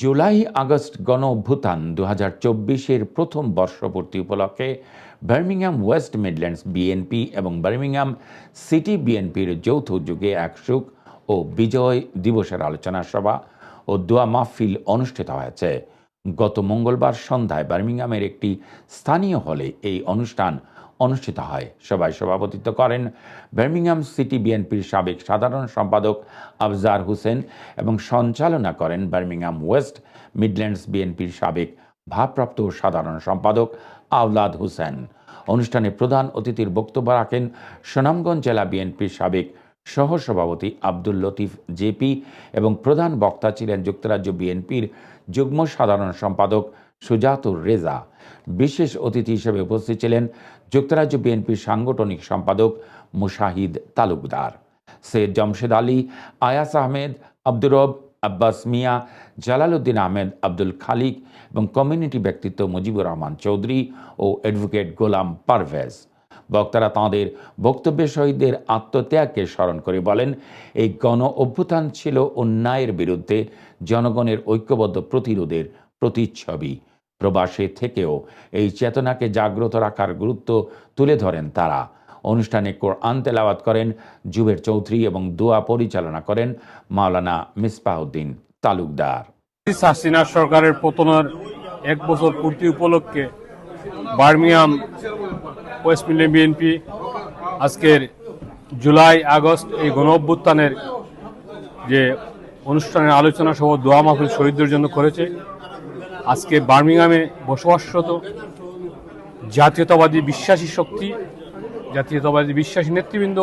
July August গণ অভ্যুত্থান দু হাজার চব্বিশের প্রথম বর্ষপূর্তি উপলক্ষে বার্মিংহাম ওয়েস্ট মিডল্যান্ডস বিএনপি এবং বার্মিংহাম সিটি বিএনপির যৌথ উদ্যোগে এক সুখ ও বিজয় দিবসের আলোচনা সভা ও দোয়া মাহফিল অনুষ্ঠিত হয়েছে। গত মঙ্গলবার সন্ধ্যায় বার্মিংহামের একটি স্থানীয় হলে এই অনুষ্ঠান অনুষ্ঠিত হয়। সভায় সভাপতিত্ব করেন বার্মিংহাম সিটি বিএনপির সাবেক সাধারণ সম্পাদক আফজার হোসেন এবং সঞ্চালনা করেন বার্মিংহাম ওয়েস্ট মিডল্যান্ডস বিএনপির সাবেক ভারপ্রাপ্ত সাধারণ সম্পাদক আওলাদ হোসেন। অনুষ্ঠানে প্রধান অতিথির বক্তব্য রাখেন সুনামগঞ্জ জেলা বিএনপির সাবেক সহসভাপতি আব্দুল লতিফ জেপি এবং প্রধান বক্তা ছিলেন যুক্তরাজ্য বিএনপির যুগ্ম সাধারণ সম্পাদক সুজাতুর রেজা। বিশেষ অতিথি হিসেবে উপস্থিত ছিলেন যুক্তরাজ্য বিএনপির সাংগঠনিক সম্পাদক মুশাহিদ তালুকদার। সৈয়দ জমশেদ আলী, আয়াস আহমেদ আব্দুরব আব্বাস মিয়া, জালালউদ্দিন আহমেদ, আব্দুল খালিক এবং কমিউনিটি ব্যক্তিত্ব মুজিবুর রহমান চৌধুরী ও অ্যাডভোকেট গোলাম পারভেজ। বক্তারা তাঁদের বক্তব্যে শহীদদের আত্মত্যাগকে স্মরণ করে বলেন, এই গণ অভ্যুত্থান ছিল অন্যায়ের বিরুদ্ধে জনগণের ঐক্যবদ্ধ প্রতিরোধের প্রতিচ্ছবি। প্রবাসে থেকেও এই চেতনাকে জাগ্রত রাখার গুরুত্ব তুলে ধরেন তারা। অনুষ্ঠানে কোরআন তেলাওয়াত করেন, জুবের চৌধুরী এবং দোয়া পরিচালনা করেন মাওলানা মিসবাহউদ্দিন তালুকদার। হাসিনা সরকারের পতনের এক বছর পূর্তি উপলক্ষে বার্মিয়াম, ওয়েস্ট মিডল্যান্ড বিএনপি আজকের জুলাই, আগস্ট এই গণ অভ্যুত্থানের যে অনুষ্ঠানের আলোচনা সহ দোয়া মাহফিল শহীদদের জন্য করেছে। আজকে বার্মিংহামে বসবাসরত জাতীয়তাবাদী বিশ্বাসী শক্তি, জাতীয়তাবাদী বিশ্বাসী নেতৃবৃন্দ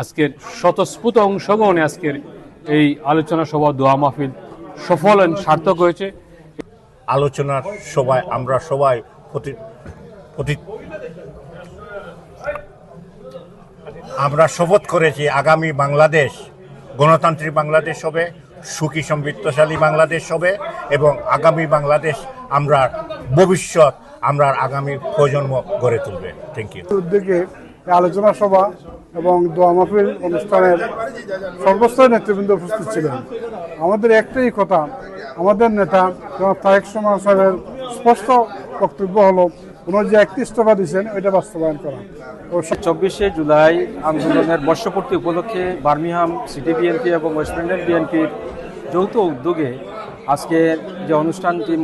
আজকের স্বতঃস্ফূর্ত অংশগ্রহণে আজকের এই আলোচনা সভা দোয়া মাহফিল সফল সার্থক হয়েছে। আলোচনার সবাই আমরা সবাই আমরা শপথ করেছি আগামী বাংলাদেশ, গণতান্ত্রিক বাংলাদেশ হবে। সুখী সমৃদ্ধশালী বাংলাদেশ হবে এবং আগামী বাংলাদেশ আমরা ভবিষ্যৎ আমরা আগামী প্রজন্ম গড়ে তুলবে। থ্যাংক ইউ উদ্যোগে আলোচনা সভা এবং দোয়া মাহফিল অনুষ্ঠানের সর্বস্তরের নেতৃবৃন্দ উপস্থিত ছিলেন। আমাদের একটাই কথা, আমাদের নেতা তারেক সমাজ সাহেবের স্পষ্ট বক্তব্য হলো ওনার যে একটি ইস্তফা দিয়েছেন, ওইটা বাস্তবায়ন করা। চব্বিশে জুলাই আন্দোলনের বর্ষপূর্তি উপলক্ষে বার্মিহাম সিটি বিএনপি এবং ওয়েস্ট বেঙ্গল বিএনপির যৌথ উদ্যোগে আজকে যে অনুষ্ঠানটি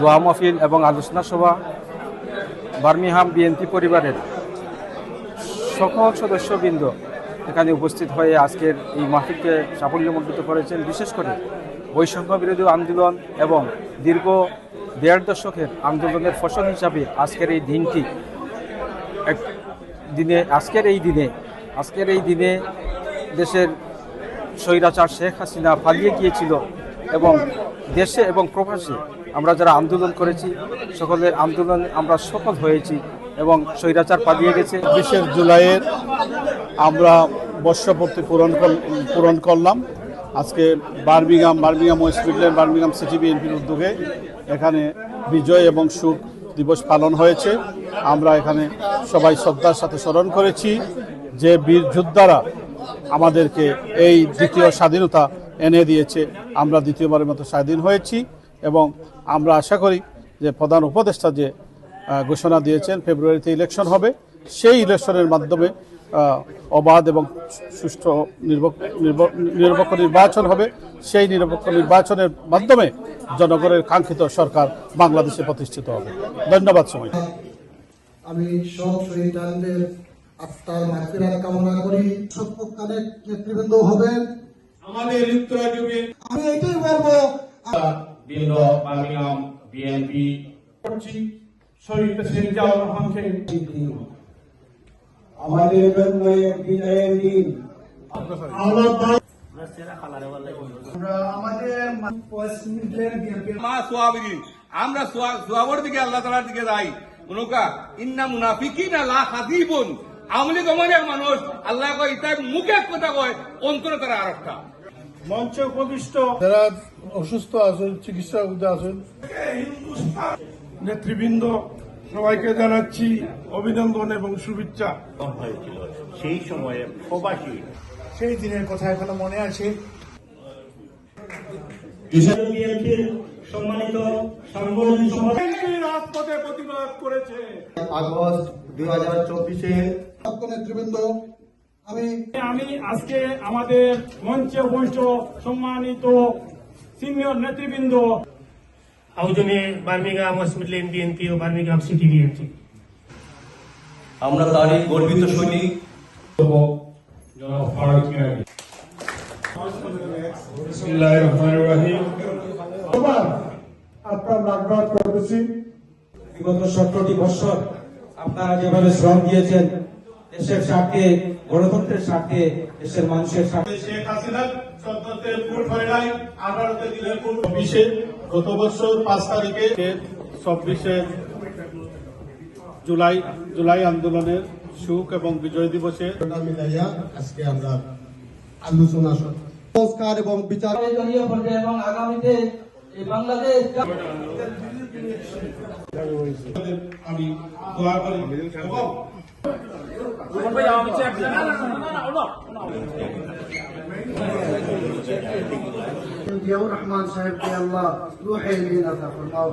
দোয়া মফিল এবং আলোচনা সভা বার্মিহাম বিএনপি পরিবারের সকল সদস্যবৃন্দ এখানে উপস্থিত হয়ে আজকের এই মাহফিলকে সাফল্যমণ্ডিত করেছেন। বিশেষ করে বৈষম্য বিরোধী আন্দোলন এবং দীর্ঘ দেড় দশকের আন্দোলনের ফসল হিসাবে আজকের এই দিনটি এক দিনে, আজকের এই দিনে, আজকের এই দিনে দেশের স্বৈরাচার শেখ হাসিনা পালিয়ে গিয়েছিল এবং দেশে এবং প্রবাসে আমরা যারা আন্দোলন করেছি, সকলের আন্দোলন আমরা সফল হয়েছি এবং স্বৈরাচার পালিয়ে গেছে। বিশের জুলাইয়ের আমরা বর্ষপূর্তি পূরণ পূরণ করলাম। আজকে Birmingham Birmingham West Midland Birmingham city বিএনপির উদ্যোগে এখানে বিজয় এবং সুখ দিবস পালন হয়েছে। আমরা এখানে সবাই শ্রদ্ধার সাথে স্মরণ করেছি যে বীর যোদ্ধারা আমাদেরকে এই দ্বিতীয় স্বাধীনতা এনে দিয়েছে। আমরা দ্বিতীয়বারের মতো স্বাধীন হয়েছি এবং আমরা আশা করি যে প্রধান উপদেষ্টা যে ঘোষণা দিয়েছেন ফেব্রুয়ারিতে ইলেকশন হবে, সেই ইলেকশনের মাধ্যমে অবাধ এবং সুষ্ঠু নিরপেক্ষ নির্বাচন হবে। সেই নিরপেক্ষ নির্বাচনের মাধ্যমে জনগণের কাঙ্ক্ষিত সরকার বাংলাদেশে প্রতিষ্ঠিত হবে। ধন্যবাদ সময় আমি সব শহীদানদের আত্মার মাতৃরাত কামনা করি। সত্যকালের নেতৃবৃন্দ হবেন। আমাদের যুক্তরাজ্য আমি এটাই বলব বৃন্দ বার্মিংহাম বিএনপি করছি। শহীদ প্রেসিডেন্ট রহমানকে আমাদের জন্য বিজয়ের দিন। আমরা আমরা সোয়াবর দিকে আল্লাহ তালার দিকে যাই। উনুকা ইন্না মুনাফিকিনা লা হাদিবুন। আমলি গমনের মানুষ আল্লাহ কয় ইতাই মুখে কথা কয় অন্তরে তারা আরেকটা। মঞ্চে উপবিষ্ট। যারা অসুস্থ আছেন চিকিৎসা আছেন নেতৃবৃন্দ সবাইকে জানাচ্ছি অভিনন্দন এবং শুভেচ্ছা। হয়েছিল। সেই সময়ে প্রবাসী সেই দিনের কথা এখনও মনে আছে। সম্মানিত রাজপথে প্রতিবাদ করেছে। আগস্ট দুই হাজার চব্বিশে নেতৃবৃন্দ আমি আমি আজকে আমাদের মঞ্চে বৈশ সম্মানিত সিনিয়র নেতৃবৃন্দ বার্মিংহাম বিএনপি ও বার্মিংহাম সিটি বিএনপি আমরা তারই গর্বিত সৈনিক। সতেরোটি বছর আপনারা যেভাবে শ্রম দিয়েছেন দেশের স্বার্থে গণতন্ত্রের স্বার্থে দেশের মানুষের স্বার্থে। শেখ হাসিনা সন্ততের ফুল হয় নাই আঠারোতে দিনের ফুল চব্বিশে গত বছর পাঁচ তারিখে চব্বিশে জুলাই জুলাই আন্দোলনের সুখ এবং বিজয় দিবসে মিলাইয়া আজকে আমরা আলোচনা সংস্কার এবং বিচার এবং আগামীতে আমি দোয়া করি। এবং জিয়াউর রহমান সাহেবকে আল্লাহ রুহে নিয়ে আতা ফরমাও